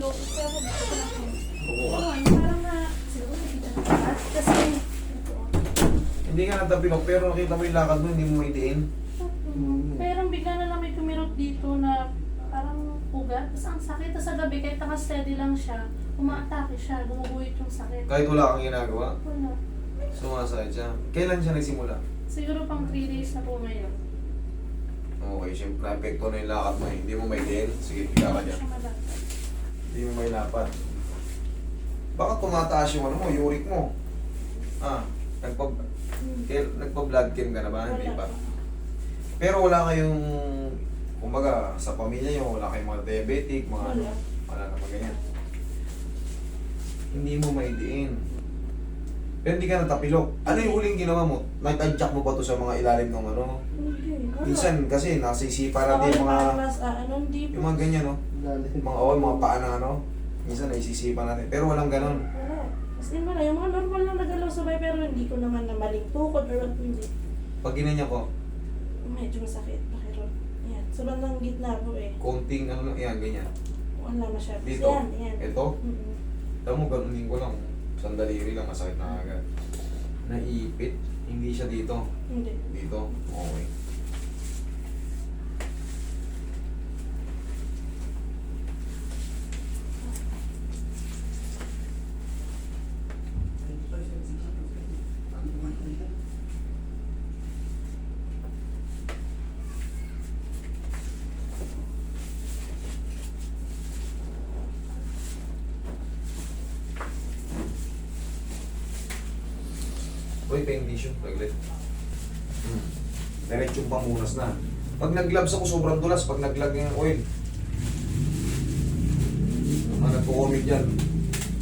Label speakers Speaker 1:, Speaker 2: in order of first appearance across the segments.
Speaker 1: gusto ko na.
Speaker 2: Upo ka.
Speaker 1: Oo, yung parang na, siguro nakita na taas. Kasi.
Speaker 2: Hindi ka natapilok, pero nakita mo yung lakad mo, hindi mo maidiin.
Speaker 1: Pero bigla na lang may kumirot dito na parang ugat. Tapos ang sakit. Tapos sa gabi, kahit naka-steady lang siya, umaatake siya, gumuguhit yung sakit.
Speaker 2: Kahit wala kang ginagawa,
Speaker 1: Wala.
Speaker 2: sumasakit siya. Kailan siya nagsimula?
Speaker 1: Siguro pang 3 days na po ngayon.
Speaker 2: Okay, siyempre, epekto na yung lakad mo eh. Hindi mo maidiin. Sige, piga ka
Speaker 1: Hindi
Speaker 2: dyan.
Speaker 1: siya malapit.
Speaker 2: Hindi mo mailapat. Baka tumataas yung ano mo, uric mo. Ah, nagpa,
Speaker 1: Hmm.
Speaker 2: nagpa-blood chem ka na ba? Hindi pa. Pero wala kayong, kumbaga, sa pamilya nyo, wala kayong mga diabetic, mga ano,
Speaker 1: Wala.
Speaker 2: wala naman ganyan. Hindi mo maidiin. Pero hindi ka natapilok. Ano yung huling ginawa mo? Nag-adjust mo ba to sa mga ilalim ng ano?
Speaker 1: Hindi. wala.
Speaker 2: Minsan kasi nasa isipan
Speaker 1: Ako
Speaker 2: natin yung mga,
Speaker 1: parang mas, ah, ano, hindi po.
Speaker 2: yung mga ganyan, no? Mga, oh, mga paa na ano? Minsan naisisipan natin. Pero walang ganon.
Speaker 1: Wala. As in, wala. Yung mga normal lang nagalaw sabay, pero hindi ko naman na maling tukod or what, hindi.
Speaker 2: Pag ginanya ko,
Speaker 1: Medyo masakit. Pakiroon. Yan. Sa bandang gitna po eh.
Speaker 2: konting ano lang, yan, ganyan.
Speaker 1: Wala masyado.
Speaker 2: Dito?
Speaker 1: Yan, yan.
Speaker 2: Ito?
Speaker 1: Mm-mm.
Speaker 2: Alam mo, ganunin ko lang. Sandaliri lang, masakit na agad. Naipit. Hindi siya dito.
Speaker 1: Hindi.
Speaker 2: Dito. Okay. Uy, pain tissue. Taglit. Hmm. Diretsong pamunas na. Pag nag-gloves ako, sobrang dulas. Pag nag-lag yung oil. Mga nagko-comment dyan.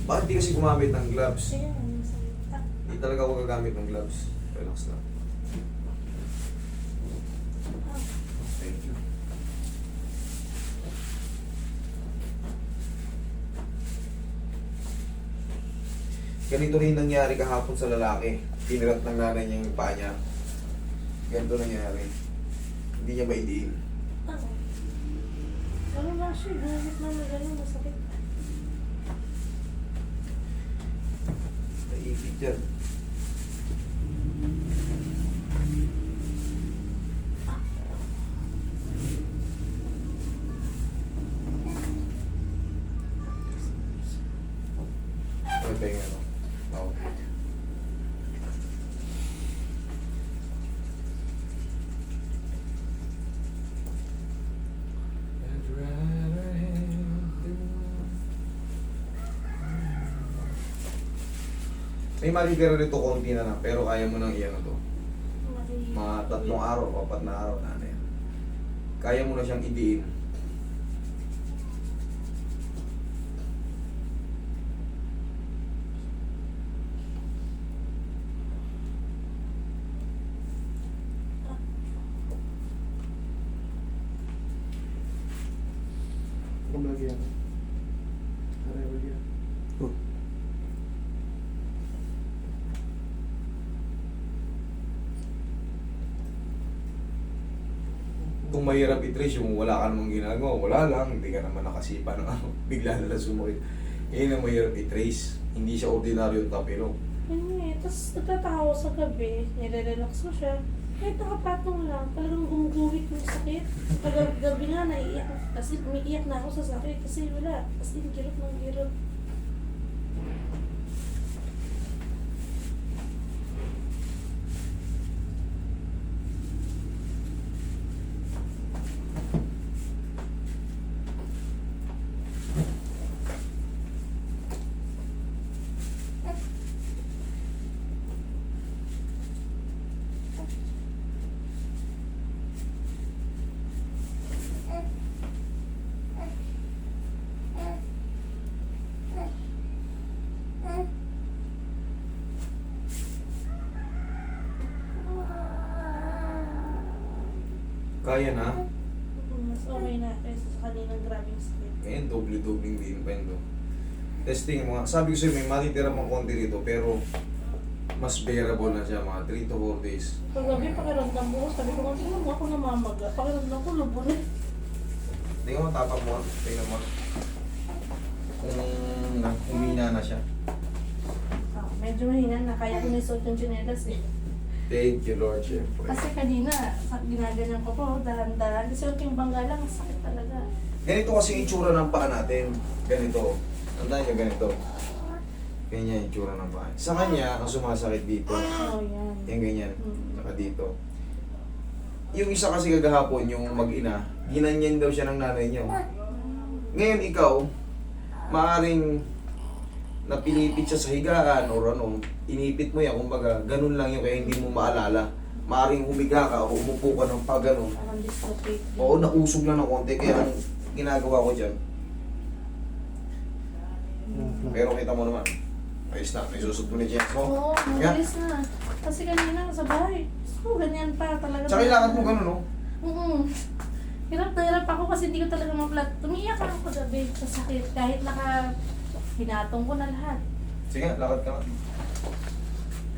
Speaker 2: Bakit di kasi gumamit ng gloves?
Speaker 1: Masakit. Ah,
Speaker 2: Hindi talaga ako gagamit ng gloves. Relax lang.
Speaker 1: ah.
Speaker 2: Thank you. Ganito rin nangyari kahapon sa lalaki. Pinirat ng nanay niya yung paa niya. Ganito nangyari. Hindi niya maidiin.
Speaker 1: Ah. Ano nga siya? Gumamit na na gano'n. Masakit.
Speaker 2: Naipit yan. Ba yung ano? Okay. May matitira rito konti na lang, pero kaya mo nang iyan to. Mga tatlong araw, apat na araw na na yan. Kaya mo na siyang idiin.
Speaker 3: Kung lagi yan. Aray, lagi yan.
Speaker 2: Kung mahirap i-trace yung wala ka namang ginagawa, wala lang, hindi ka naman nakasipa ng ano, bigla na lang sumakit. Yan ang mahirap i-trace. Hindi siya ordinaryong tapilok.
Speaker 1: Yun nga eh. Tapos nagtatawa sa gabi, nire-relax mo siya. Kahit nakapatong lang, talagang gumuguhit yung sakit. Pag gabi nga, naiiyak. Kasi umiiyak na ako sa sakit kasi wala. Kasi kirot ng kirot.
Speaker 2: Kaya na.
Speaker 1: Mas okay na kaysa sa kaninang grabing sakit.
Speaker 2: Ngayon, doble-dobling din pa yun. Testing mga, sabi ko sa'yo, may matitira pang konti rito, pero mas bearable na siya, mga 3 to 4 days.
Speaker 1: Pag gabi, pakiramdam ko, sabi ko, tingnan mo ako namamaga. Pakiramdam ko, lubo na.
Speaker 2: Hindi ka matapak mo, tingnan mo. kung humina na siya.
Speaker 1: Ah, medyo mahina na. Kaya ko nisuot yung chinelas eh.
Speaker 2: Thank you, Lord, syempre.
Speaker 1: Kasi kanina, sa ginaganyan ko po, dahan-dahan. Kasi yung bangga lang, sakit talaga.
Speaker 2: Ganito kasi yung itsura ng paa natin. Ganito. Tandaan nyo, ganito. Ganyan yung itsura ng paa. Sa kanya, ang sumasakit dito.
Speaker 1: Oh, yan.
Speaker 2: Yan ganyan.
Speaker 1: Mm.
Speaker 2: Saka dito. Yung isa kasi kagahapon, yung mag-ina, ginanyan daw siya ng nanay niya. oh. Ngayon ikaw, maaring napilipit siya sa higaan or ano, inipit mo yan, kumbaga, ganun lang yung kaya hindi mo maalala. Maaring humiga ka o umupo ka ng pag ano.
Speaker 1: Parang dislocate.
Speaker 2: Oo, nausog lang ng konti, kaya ang ginagawa ko dyan.
Speaker 1: Mm.
Speaker 2: Pero kita mo naman, ayos na, may susog mo ni Jens mo.
Speaker 1: Oo,
Speaker 2: Nga.
Speaker 1: mabilis na. Kasi kanina sa bahay, so, ganyan pa talaga.
Speaker 2: Tsaka kailangan mo ganun, no?
Speaker 1: Oo. Hirap na hirap ako kasi hindi ko talaga maplat. Tumiyak ako kagabi sa sakit. Kahit naka, hinatong ko na lahat.
Speaker 2: Sige, lakad ka nga.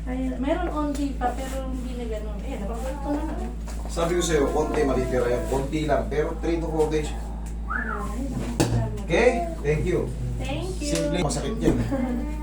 Speaker 1: Kaya, meron onti pa, pero hindi na ganun. Eh, napapalito na na.
Speaker 2: Sabi ko sa'yo, konti matitira yan. Konti lang, pero 3 to 4 days.
Speaker 1: Ay.
Speaker 2: Okay? Thank you.
Speaker 1: Thank you.
Speaker 2: Simple, masakit yan.